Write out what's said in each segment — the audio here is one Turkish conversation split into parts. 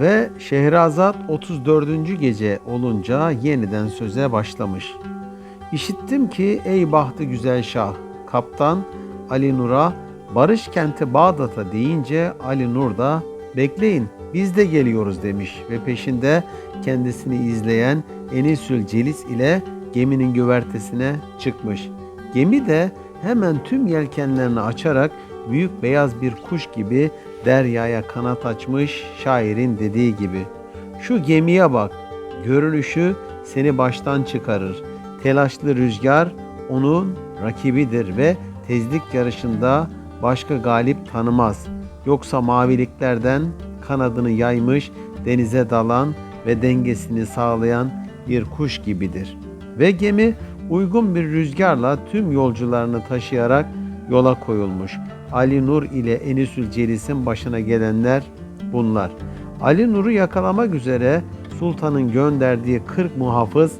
Ve Şehrazat 34. gece olunca yeniden söze başlamış. İşittim ki ey bahtı güzel şah, kaptan Ali Nur'a Barış kenti Bağdat'a deyince Ali Nur da bekleyin biz de geliyoruz demiş ve peşinde kendisini izleyen Enisül Celis ile geminin güvertesine çıkmış. Gemi de hemen tüm yelkenlerini açarak büyük beyaz bir kuş gibi deryaya kanat açmış şairin dediği gibi. Şu gemiye bak, görünüşü seni baştan çıkarır. Telaşlı rüzgar onun rakibidir ve tezlik yarışında başka galip tanımaz. Yoksa maviliklerden kanadını yaymış denize dalan ve dengesini sağlayan bir kuş gibidir. Ve gemi uygun bir rüzgarla tüm yolcularını taşıyarak yola koyulmuş. Ali Nur ile Enisül Celis'in başına gelenler bunlar. Ali Nur'u yakalamak üzere sultanın gönderdiği 40 muhafız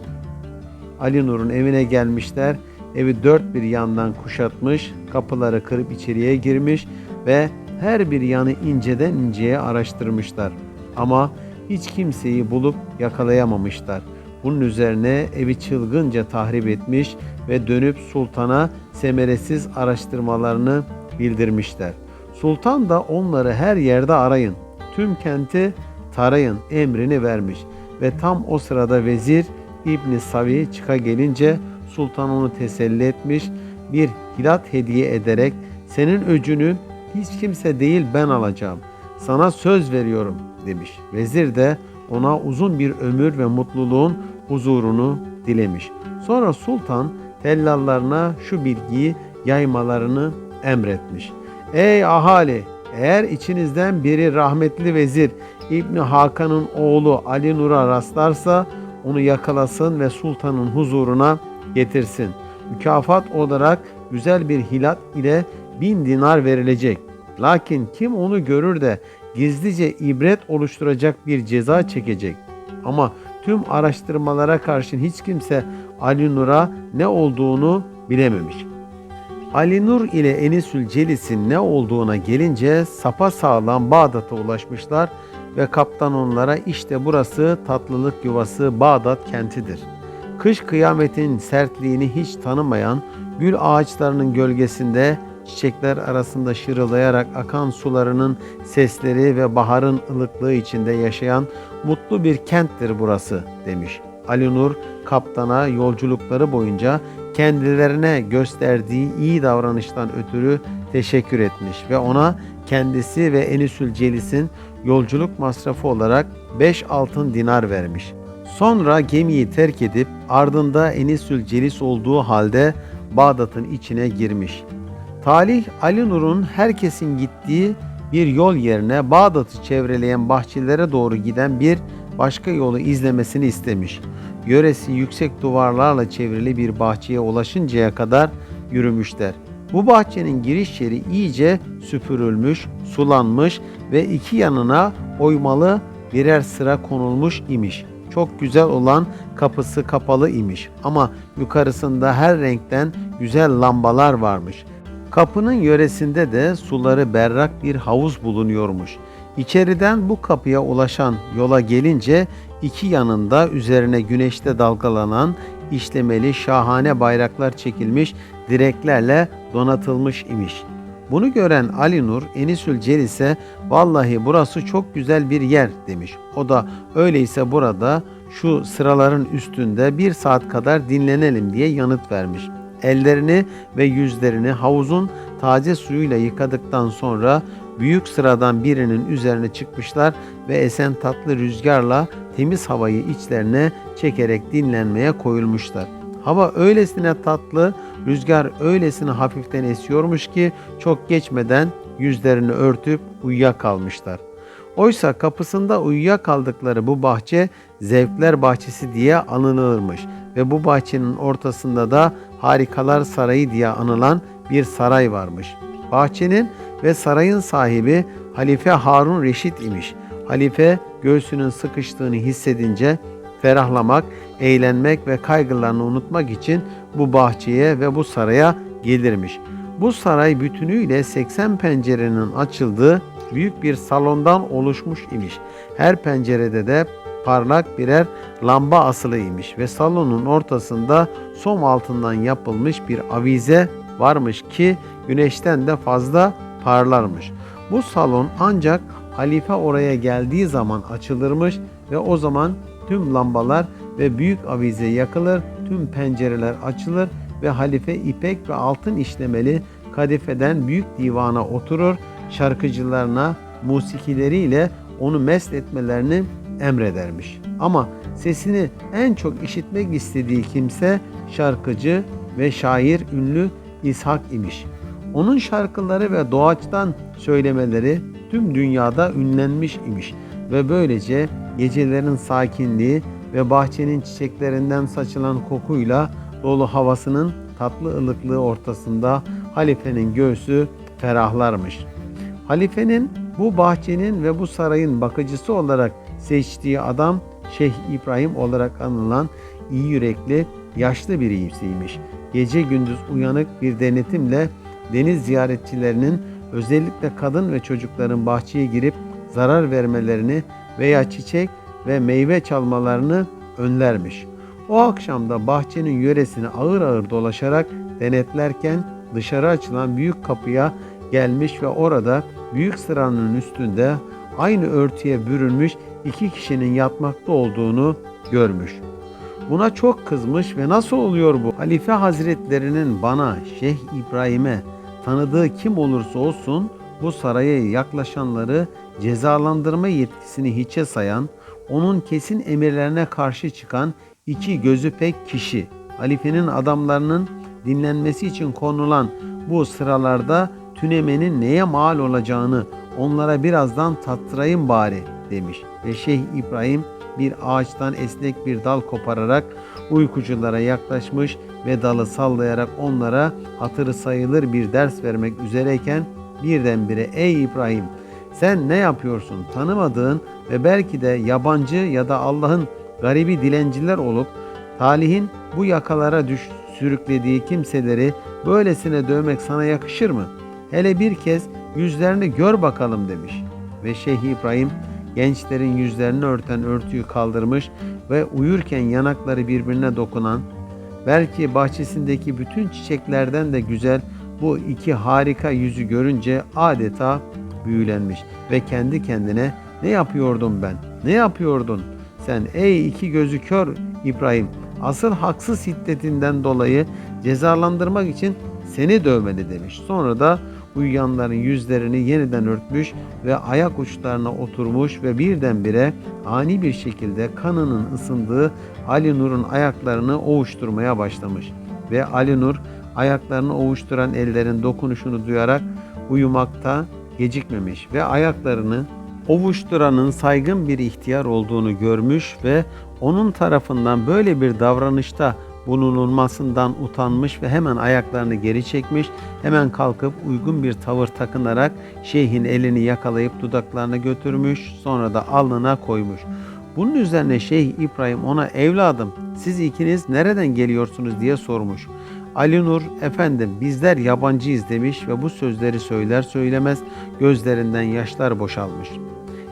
Ali Nur'un evine gelmişler. Evi dört bir yandan kuşatmış, kapıları kırıp içeriye girmiş ve her bir yanı inceden inceye araştırmışlar. Ama hiç kimseyi bulup yakalayamamışlar. Bunun üzerine evi çılgınca tahrip etmiş ve dönüp sultana semeresiz araştırmalarını bildirmişler. Sultan da onları her yerde arayın, tüm kenti tarayın emrini vermiş ve tam o sırada vezir İbni Savi çıka gelince sultan onu teselli etmiş, bir hilat hediye ederek senin öcünü hiç kimse değil ben alacağım. Sana söz veriyorum demiş. Vezir de ona uzun bir ömür ve mutluluğun huzurunu dilemiş. Sonra sultan tellallarına şu bilgiyi yaymalarını emretmiş. Ey ahali! Eğer içinizden biri rahmetli vezir İbni Hakan'ın oğlu Ali Nur'a rastlarsa onu yakalasın ve sultanın huzuruna getirsin. Mükafat olarak güzel bir hilat ile bin dinar verilecek. Lakin kim onu görür de gizlice ibret oluşturacak bir ceza çekecek. Ama tüm araştırmalara karşın hiç kimse Ali Nur'a ne olduğunu bilememiş. Ali Nur ile Enisül Celis'in ne olduğuna gelince sapa sağlam Bağdat'a ulaşmışlar ve kaptan onlara işte burası tatlılık yuvası Bağdat kentidir. Kış kıyametin sertliğini hiç tanımayan gül ağaçlarının gölgesinde çiçekler arasında şırıldayarak akan sularının sesleri ve baharın ılıklığı içinde yaşayan mutlu bir kenttir burası demiş. Ali Nur kaptana yolculukları boyunca kendilerine gösterdiği iyi davranıştan ötürü teşekkür etmiş ve ona kendisi ve Enisül Celis'in yolculuk masrafı olarak 5 altın dinar vermiş. Sonra gemiyi terk edip ardında Enisül Celis olduğu halde Bağdat'ın içine girmiş. Talih Ali Nur'un herkesin gittiği bir yol yerine Bağdat'ı çevreleyen bahçelere doğru giden bir başka yolu izlemesini istemiş. Yöresi yüksek duvarlarla çevrili bir bahçeye ulaşıncaya kadar yürümüşler. Bu bahçenin giriş yeri iyice süpürülmüş, sulanmış ve iki yanına oymalı birer sıra konulmuş imiş. Çok güzel olan kapısı kapalı imiş ama yukarısında her renkten güzel lambalar varmış. Kapının yöresinde de suları berrak bir havuz bulunuyormuş. İçeriden bu kapıya ulaşan yola gelince iki yanında üzerine güneşte dalgalanan işlemeli şahane bayraklar çekilmiş direklerle donatılmış imiş. Bunu gören Ali Nur Enisül Celis'e vallahi burası çok güzel bir yer demiş. O da öyleyse burada şu sıraların üstünde bir saat kadar dinlenelim diye yanıt vermiş. Ellerini ve yüzlerini havuzun taze suyuyla yıkadıktan sonra büyük sıradan birinin üzerine çıkmışlar ve esen tatlı rüzgarla temiz havayı içlerine çekerek dinlenmeye koyulmuşlar. Hava öylesine tatlı, rüzgar öylesine hafiften esiyormuş ki çok geçmeden yüzlerini örtüp uyuyakalmışlar. Oysa kapısında uyuyakaldıkları bu bahçe zevkler bahçesi diye anılırmış ve bu bahçenin ortasında da harikalar sarayı diye anılan bir saray varmış. Bahçenin ve sarayın sahibi Halife Harun Reşit imiş. Halife göğsünün sıkıştığını hissedince ferahlamak, eğlenmek ve kaygılarını unutmak için bu bahçeye ve bu saraya gelirmiş. Bu saray bütünüyle 80 pencerenin açıldığı büyük bir salondan oluşmuş imiş. Her pencerede de parlak birer lamba asılı imiş ve salonun ortasında som altından yapılmış bir avize varmış ki güneşten de fazla parlarmış. Bu salon ancak halife oraya geldiği zaman açılırmış ve o zaman tüm lambalar ve büyük avize yakılır, tüm pencereler açılır ve halife ipek ve altın işlemeli kadifeden büyük divana oturur, şarkıcılarına musikileriyle onu mest etmelerini emredermiş. Ama sesini en çok işitmek istediği kimse şarkıcı ve şair ünlü İshak imiş. Onun şarkıları ve doğaçtan söylemeleri tüm dünyada ünlenmiş imiş ve böylece gecelerin sakinliği ve bahçenin çiçeklerinden saçılan kokuyla dolu havasının tatlı ılıklığı ortasında halifenin göğsü ferahlarmış. Halifenin bu bahçenin ve bu sarayın bakıcısı olarak seçtiği adam Şeyh İbrahim olarak anılan iyi yürekli yaşlı birisiymiş. Gece gündüz uyanık bir denetimle deniz ziyaretçilerinin özellikle kadın ve çocukların bahçeye girip zarar vermelerini veya çiçek ve meyve çalmalarını önlermiş. O akşam da bahçenin yöresini ağır ağır dolaşarak denetlerken dışarı açılan büyük kapıya gelmiş ve orada büyük sıranın üstünde aynı örtüye bürünmüş iki kişinin yatmakta olduğunu görmüş. Buna çok kızmış ve nasıl oluyor bu? Halife Hazretlerinin bana, Şeyh İbrahim'e tanıdığı kim olursa olsun bu saraya yaklaşanları cezalandırma yetkisini hiçe sayan, onun kesin emirlerine karşı çıkan iki gözü pek kişi, halifenin adamlarının dinlenmesi için konulan bu sıralarda tünemenin neye mal olacağını onlara birazdan tattırayım bari demiş. Ve Şeyh İbrahim bir ağaçtan esnek bir dal kopararak uykuculara yaklaşmış ve dalı sallayarak onlara hatırı sayılır bir ders vermek üzereyken birdenbire ey İbrahim sen ne yapıyorsun tanımadığın ve belki de yabancı ya da Allah'ın garibi dilenciler olup talihin bu yakalara düş sürüklediği kimseleri böylesine dövmek sana yakışır mı? Hele bir kez yüzlerini gör bakalım demiş. Ve Şeyh İbrahim gençlerin yüzlerini örten örtüyü kaldırmış ve uyurken yanakları birbirine dokunan, belki bahçesindeki bütün çiçeklerden de güzel bu iki harika yüzü görünce adeta büyülenmiş ve kendi kendine ne yapıyordum ben? Ne yapıyordun? Sen ey iki gözü kör İbrahim asıl haksız hiddetinden dolayı cezalandırmak için seni dövmeli demiş. Sonra da uyuyanların yüzlerini yeniden örtmüş ve ayak uçlarına oturmuş ve birdenbire ani bir şekilde kanının ısındığı Ali Nur'un ayaklarını ovuşturmaya başlamış. Ve Ali Nur ayaklarını ovuşturan ellerin dokunuşunu duyarak uyumakta gecikmemiş ve ayaklarını ovuşturanın saygın bir ihtiyar olduğunu görmüş ve onun tarafından böyle bir davranışta bulunulmasından utanmış ve hemen ayaklarını geri çekmiş, hemen kalkıp uygun bir tavır takınarak şeyhin elini yakalayıp dudaklarına götürmüş, sonra da alnına koymuş. Bunun üzerine Şeyh İbrahim ona evladım siz ikiniz nereden geliyorsunuz diye sormuş. Ali Nur efendim bizler yabancıyız demiş ve bu sözleri söyler söylemez gözlerinden yaşlar boşalmış.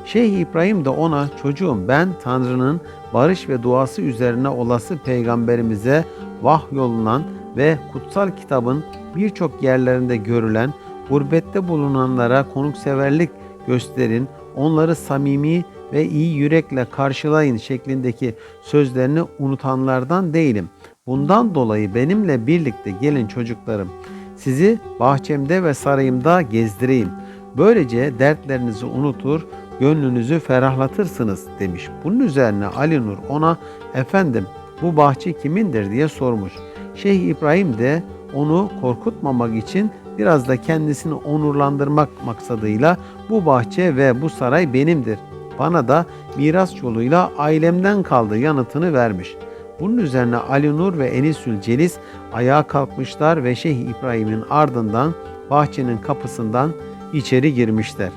Şeyh İbrahim de ona çocuğum ben Tanrı'nın barış ve duası üzerine olası peygamberimize vahyolunan ve kutsal kitabın birçok yerlerinde görülen gurbette bulunanlara konukseverlik gösterin, onları samimi ve iyi yürekle karşılayın şeklindeki sözlerini unutanlardan değilim. Bundan dolayı benimle birlikte gelin çocuklarım. Sizi bahçemde ve sarayımda gezdireyim. Böylece dertlerinizi unutur, gönlünüzü ferahlatırsınız demiş. Bunun üzerine Ali Nur ona efendim bu bahçe kimindir diye sormuş. Şeyh İbrahim de onu korkutmamak için biraz da kendisini onurlandırmak maksadıyla bu bahçe ve bu saray benimdir. Bana da miras yoluyla ailemden kaldı yanıtını vermiş. Bunun üzerine Ali Nur ve Enisül Celis ayağa kalkmışlar ve Şeyh İbrahim'in ardından bahçenin kapısından içeri girmişler.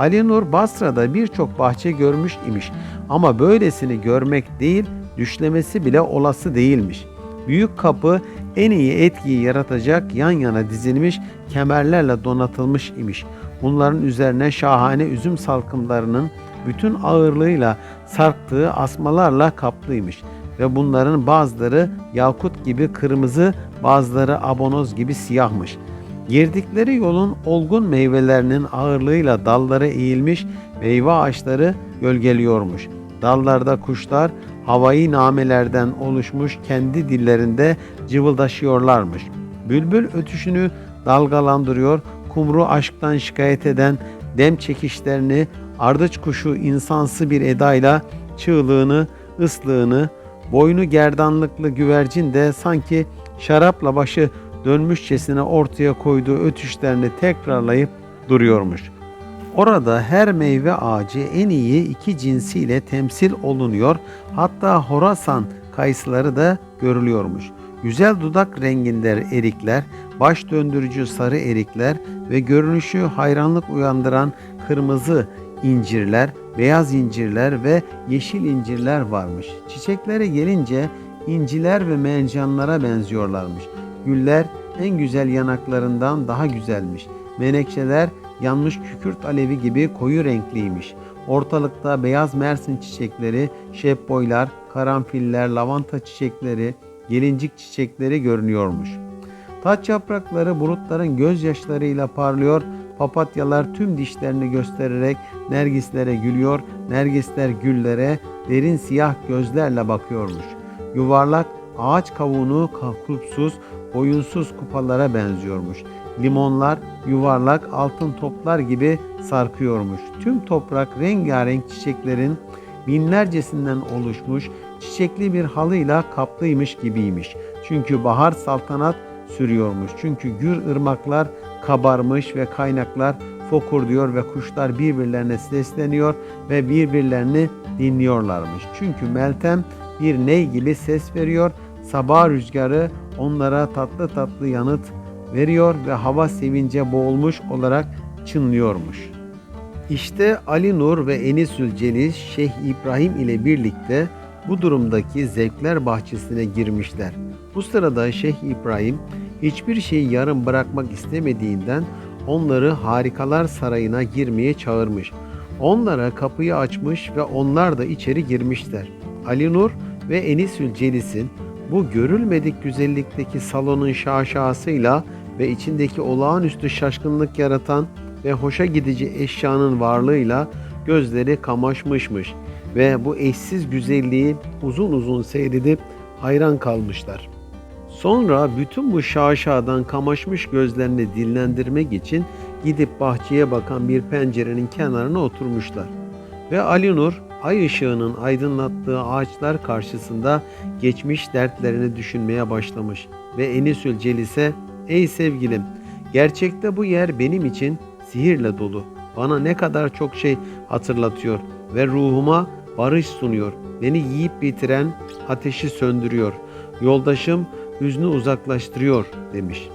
Ali Nur Basra'da birçok bahçe görmüş imiş ama böylesini görmek değil, düşlemesi bile olası değilmiş. Büyük kapı en iyi etkiyi yaratacak yan yana dizilmiş kemerlerle donatılmış imiş. bunların üzerine şahane üzüm salkımlarının bütün ağırlığıyla sarktığı asmalarla kaplıymış ve bunların bazıları yakut gibi kırmızı, bazıları abonoz gibi siyahmış. Girdikleri yolun olgun meyvelerinin ağırlığıyla dallara eğilmiş, meyve ağaçları gölgeliyormuş. Dallarda kuşlar havai namelerden oluşmuş kendi dillerinde cıvıldaşıyorlarmış. Bülbül ötüşünü dalgalandırıyor, kumru aşktan şikayet eden dem çekişlerini, ardıç kuşu insansı bir edayla çığlığını, ıslığını, boynu gerdanlıklı güvercin de sanki şarapla başı dönmüşçesine ortaya koyduğu ötüşlerini tekrarlayıp duruyormuş. Orada her meyve ağacı en iyi iki cinsiyle temsil olunuyor. Hatta Horasan kayısıları da görülüyormuş. Güzel dudak renginde erikler, baş döndürücü sarı erikler ve görünüşü hayranlık uyandıran kırmızı incirler, beyaz incirler ve yeşil incirler varmış. Çiçeklere gelince inciler ve mercanlara benziyorlarmış. Güller en güzel yanaklarından daha güzelmiş. Menekşeler yanmış kükürt alevi gibi koyu renkliymiş. Ortalıkta beyaz mersin çiçekleri, şepboylar, karanfiller, lavanta çiçekleri, gelincik çiçekleri görünüyormuş. Taç yaprakları bulutların gözyaşlarıyla parlıyor, papatyalar tüm dişlerini göstererek nergislere gülüyor, nergisler güllere derin siyah gözlerle bakıyormuş. Yuvarlak ağaç kavuğunu kulpsuz, boyunsuz kupalara benziyormuş. Limonlar yuvarlak altın toplar gibi sarkıyormuş. Tüm toprak rengarenk çiçeklerin binlercesinden oluşmuş, çiçekli bir halıyla kaplıymış gibiymiş. Çünkü bahar saltanat sürüyormuş. Çünkü gür ırmaklar kabarmış ve kaynaklar fokur diyor ve kuşlar birbirlerine sesleniyor ve birbirlerini dinliyorlarmış. Çünkü Meltem bir ney gibi ses veriyor. Sabah rüzgarı onlara tatlı tatlı yanıt veriyor ve hava sevince boğulmuş olarak çınlıyormuş. İşte Ali Nur ve Enisül Celis Şeyh İbrahim ile birlikte bu durumdaki zevkler bahçesine girmişler. Bu sırada Şeyh İbrahim hiçbir şeyi yarım bırakmak istemediğinden onları Harikalar Sarayı'na girmeye çağırmış. Onlara kapıyı açmış ve onlar da içeri girmişler. Ali Nur ve Enisül Celis'in bu görülmedik güzellikteki salonun şaşasıyla ve içindeki olağanüstü şaşkınlık yaratan ve hoşa gidici eşyanın varlığıyla gözleri kamaşmışmış ve bu eşsiz güzelliği uzun uzun seyredip hayran kalmışlar. Sonra bütün bu şaşadan kamaşmış gözlerini dinlendirmek için gidip bahçeye bakan bir pencerenin kenarına oturmuşlar. Ve Ali Nur ay ışığının aydınlattığı ağaçlar karşısında geçmiş dertlerini düşünmeye başlamış ve Enisül Celis'e ''Ey sevgilim, gerçekte bu yer benim için sihirle dolu. Bana ne kadar çok şey hatırlatıyor ve ruhuma barış sunuyor. Beni yiyip bitiren ateşi söndürüyor. Yoldaşım hüznü uzaklaştırıyor.'' demiş.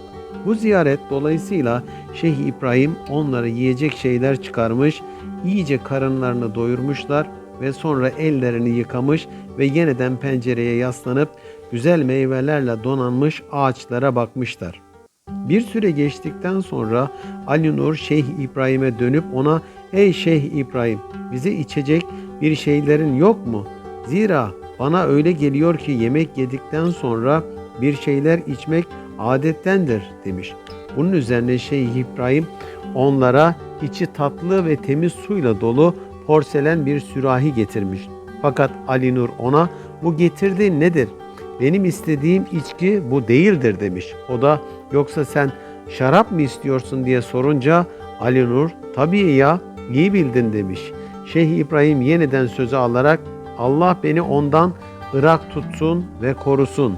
Bu ziyaret dolayısıyla Şeyh İbrahim onlara yiyecek şeyler çıkarmış, iyice karınlarını doyurmuşlar ve sonra ellerini yıkamış ve yeniden pencereye yaslanıp güzel meyvelerle donanmış ağaçlara bakmışlar. Bir süre geçtikten sonra Ali Nur Şeyh İbrahim'e dönüp ona ''Ey Şeyh İbrahim bize içecek bir şeylerin yok mu? Zira bana öyle geliyor ki yemek yedikten sonra bir şeyler içmek adettendir.'' demiş. Bunun üzerine Şeyh İbrahim onlara içi tatlı ve temiz suyla dolu porselen bir sürahi getirmiş. Fakat Ali Nur ona bu getirdiğin nedir? Benim istediğim içki bu değildir demiş. O da yoksa sen şarap mı istiyorsun diye sorunca Ali Nur tabii ya iyi bildin demiş. Şeyh İbrahim yeniden sözü alarak Allah beni ondan ırak tutsun ve korusun.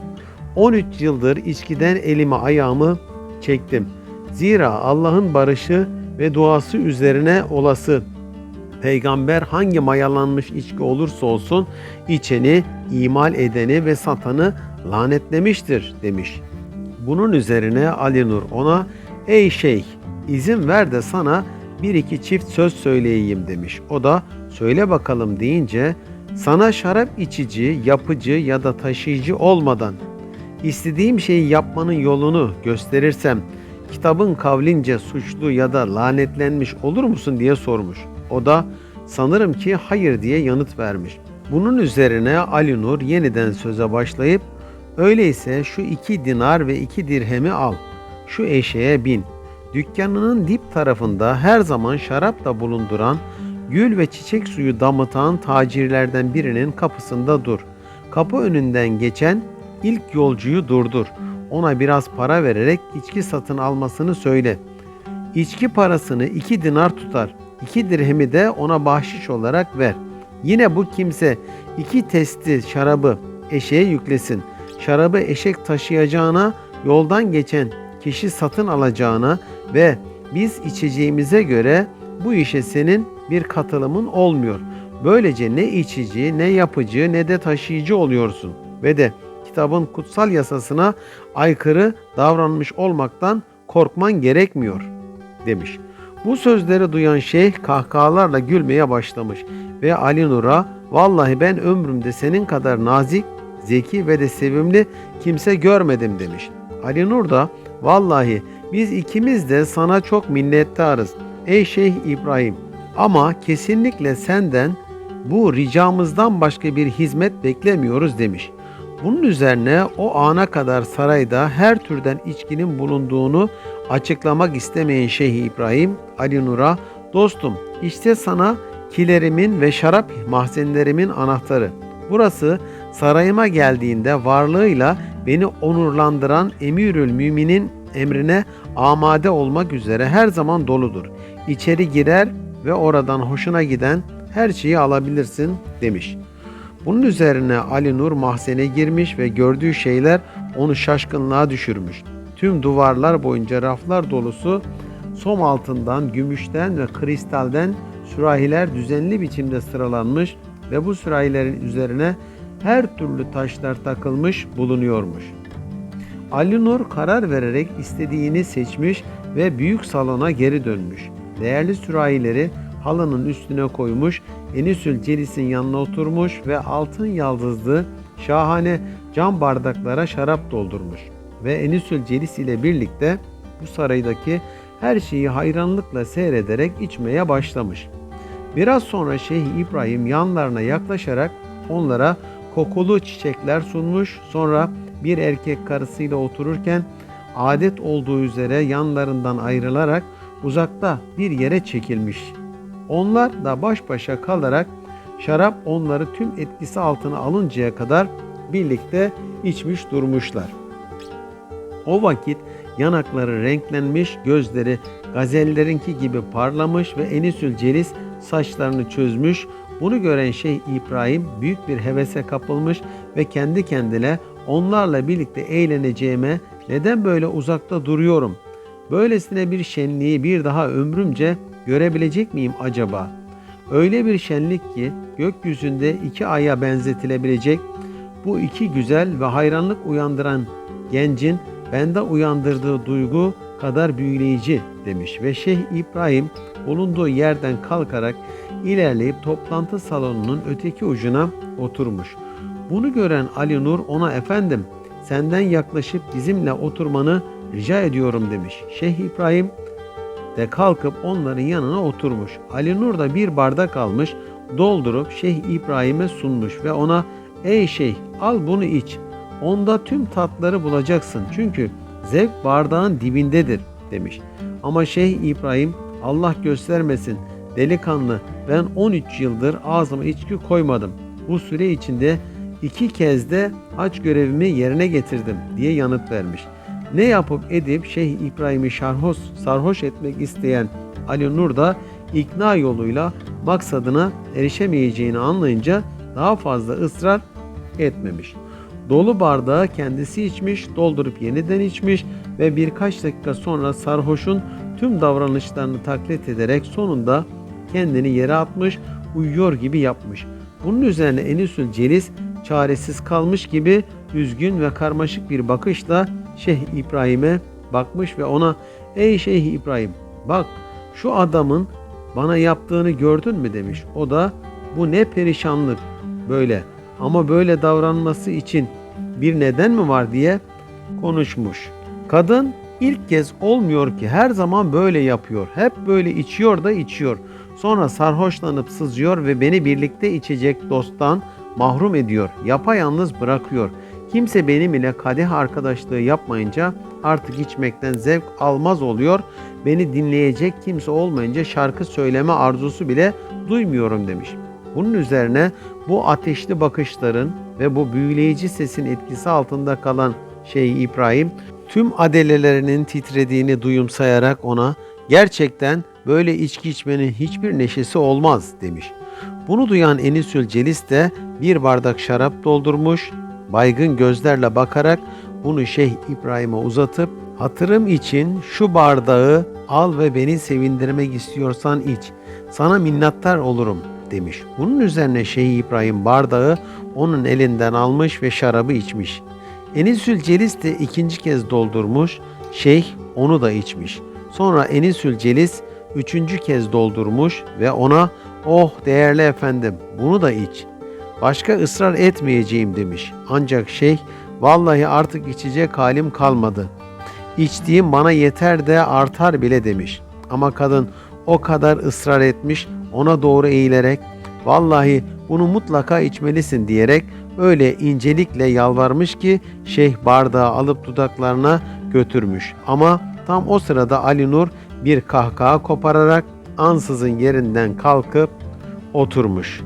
13 yıldır içkiden elimi ayağımı çektim. Zira Allah'ın barışı ve duası üzerine olası Peygamber hangi mayalanmış içki olursa olsun içeni, imal edeni ve satanı lanetlemiştir demiş. Bunun üzerine Ali Nur ona ey şeyh izin ver de sana bir iki çift söz söyleyeyim demiş. O da söyle bakalım deyince sana şarap içici, yapıcı ya da taşıyıcı olmadan istediğim şeyi yapmanın yolunu gösterirsem kitabın kavlince suçlu ya da lanetlenmiş olur musun diye sormuş. O da sanırım ki hayır diye yanıt vermiş. Bunun üzerine Ali Nur yeniden söze başlayıp öyleyse şu iki dinar ve iki dirhemi al. Şu eşeğe bin. Dükkanının dip tarafında her zaman şarap da bulunduran gül ve çiçek suyu damıtan tacirlerden birinin kapısında dur. Kapı önünden geçen ilk yolcuyu durdur. Ona biraz para vererek içki satın almasını söyle. İçki parasını iki dinar tutar. İki dirhemi de ona bahşiş olarak ver. Yine bu kimse iki testi şarabı eşeğe yüklesin. Şarabı eşek taşıyacağına yoldan geçen kişi satın alacağına ve biz içeceğimize göre bu işe senin bir katılımın olmuyor. Böylece ne içici, ne yapıcı, ne de taşıyıcı oluyorsun. Ve de kitabın kutsal yasasına aykırı davranmış olmaktan korkman gerekmiyor demiş. Bu sözleri duyan şeyh kahkahalarla gülmeye başlamış ve Ali Nur'a vallahi ben ömrümde senin kadar nazik, zeki ve de sevimli kimse görmedim demiş. Ali Nur da vallahi biz ikimiz de sana çok minnettarız ey Şeyh İbrahim ama kesinlikle senden bu ricamızdan başka bir hizmet beklemiyoruz demiş. Bunun üzerine o ana kadar sarayda her türden içkinin bulunduğunu açıklamak istemeyen Şeyh İbrahim Ali Nur'a dostum işte sana kilerimin ve şarap mahzenlerimin anahtarı. Burası sarayıma geldiğinde varlığıyla beni onurlandıran Emirül Müminin emrine amade olmak üzere her zaman doludur. İçeri girer ve oradan hoşuna giden her şeyi alabilirsin demiş. Bunun üzerine Ali Nur mahzene girmiş ve gördüğü şeyler onu şaşkınlığa düşürmüş. Tüm duvarlar boyunca raflar dolusu som altından, gümüşten ve kristalden sürahiler düzenli biçimde sıralanmış ve bu sürahilerin üzerine her türlü taşlar takılmış bulunuyormuş. Ali Nur karar vererek istediğini seçmiş ve büyük salona geri dönmüş. Değerli sürahileri halının üstüne koymuş, Enisül Celis'in yanına oturmuş ve altın yaldızlı şahane cam bardaklara şarap doldurmuş. Ve Enisül Celis ile birlikte bu saraydaki her şeyi hayranlıkla seyrederek içmeye başlamış. Biraz sonra Şeyh İbrahim yanlarına yaklaşarak onlara kokulu çiçekler sunmuş. Sonra bir erkek karısıyla otururken adet olduğu üzere yanlarından ayrılarak uzakta bir yere çekilmiş. Onlar da baş başa kalarak şarap onları tüm etkisi altına alıncaya kadar birlikte içmiş durmuşlar. O vakit yanakları renklenmiş, gözleri gazellerinki gibi parlamış ve Enisül Celis saçlarını çözmüş. Bunu gören Şeyh İbrahim büyük bir hevese kapılmış ve kendi kendine onlarla birlikte eğleneceğime neden böyle uzakta duruyorum? Böylesine bir şenliği bir daha ömrümce görebilecek miyim acaba? Öyle bir şenlik ki gökyüzünde iki aya benzetilebilecek bu iki güzel ve hayranlık uyandıran gencin bende uyandırdığı duygu kadar büyüleyici demiş ve Şeyh İbrahim bulunduğu yerden kalkarak ilerleyip toplantı salonunun öteki ucuna oturmuş. Bunu gören Ali Nur ona efendim senden yaklaşıp bizimle oturmanı rica ediyorum demiş. Şeyh İbrahim de kalkıp onların yanına oturmuş. Ali Nur da bir bardak almış, doldurup Şeyh İbrahim'e sunmuş ve ona ''Ey şeyh al bunu iç. Onda tüm tatları bulacaksın çünkü zevk bardağın dibindedir.'' demiş. Ama Şeyh İbrahim Allah göstermesin delikanlı ben 13 yıldır ağzıma içki koymadım. Bu süre içinde iki kez de hac görevimi yerine getirdim diye yanıt vermiş. Ne yapıp edip Şeyh İbrahim'i şarhoş, sarhoş etmek isteyen Ali Nur da ikna yoluyla maksadına erişemeyeceğini anlayınca daha fazla ısrar etmemiş. Dolu bardağı kendisi içmiş, doldurup yeniden içmiş ve birkaç dakika sonra sarhoşun tüm davranışlarını taklit ederek sonunda kendini yere atmış, uyuyor gibi yapmış. Bunun üzerine Enisül Celis çaresiz kalmış gibi üzgün ve karmaşık bir bakışla Şeyh İbrahim'e bakmış ve ona ''Ey Şeyh İbrahim bak şu adamın bana yaptığını gördün mü?'' demiş. O da ''Bu ne perişanlık böyle ama böyle davranması için bir neden mi var?'' diye konuşmuş. Kadın İlk kez olmuyor ki her zaman böyle yapıyor. Hep böyle içiyor da içiyor. Sonra sarhoşlanıp sızıyor ve beni birlikte içecek dosttan mahrum ediyor. Yapayalnız bırakıyor. Kimse benim ile kadeh arkadaşlığı yapmayınca artık içmekten zevk almaz oluyor. Beni dinleyecek kimse olmayınca şarkı söyleme arzusu bile duymuyorum demiş. Bunun üzerine bu ateşli bakışların ve bu büyüleyici sesin etkisi altında kalan Şeyh İbrahim tüm adelelerinin titrediğini duyumsayarak ona gerçekten böyle içki içmenin hiçbir neşesi olmaz demiş. Bunu duyan Enisül Celis de bir bardak şarap doldurmuş, baygın gözlerle bakarak bunu Şeyh İbrahim'e uzatıp hatırım için şu bardağı al ve beni sevindirmek istiyorsan iç. Sana minnettar olurum demiş. Bunun üzerine Şeyh İbrahim bardağı onun elinden almış ve şarabı içmiş. Enisül Celis de ikinci kez doldurmuş, şeyh onu da içmiş. Sonra Enisül Celis üçüncü kez doldurmuş ve ona oh değerli efendim bunu da iç. Başka ısrar etmeyeceğim demiş. Ancak şeyh vallahi artık içecek halim kalmadı. İçtiğim bana yeter de artar bile demiş. Ama kadın o kadar ısrar etmiş ona doğru eğilerek vallahi bunu mutlaka içmelisin diyerek öyle incelikle yalvarmış ki şeyh bardağı alıp dudaklarına götürmüş. Ama tam o sırada Ali Nur bir kahkaha kopararak ansızın yerinden kalkıp oturmuş.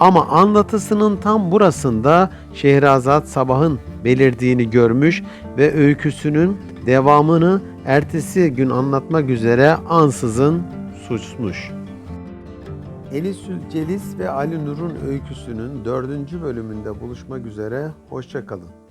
Ama anlatısının tam burasında Şehrazat sabahın belirdiğini görmüş ve öyküsünün devamını ertesi gün anlatmak üzere ansızın susmuş. Elisül Celis ve Ali Nur'un öyküsünün dördüncü bölümünde buluşmak üzere. Hoşçakalın.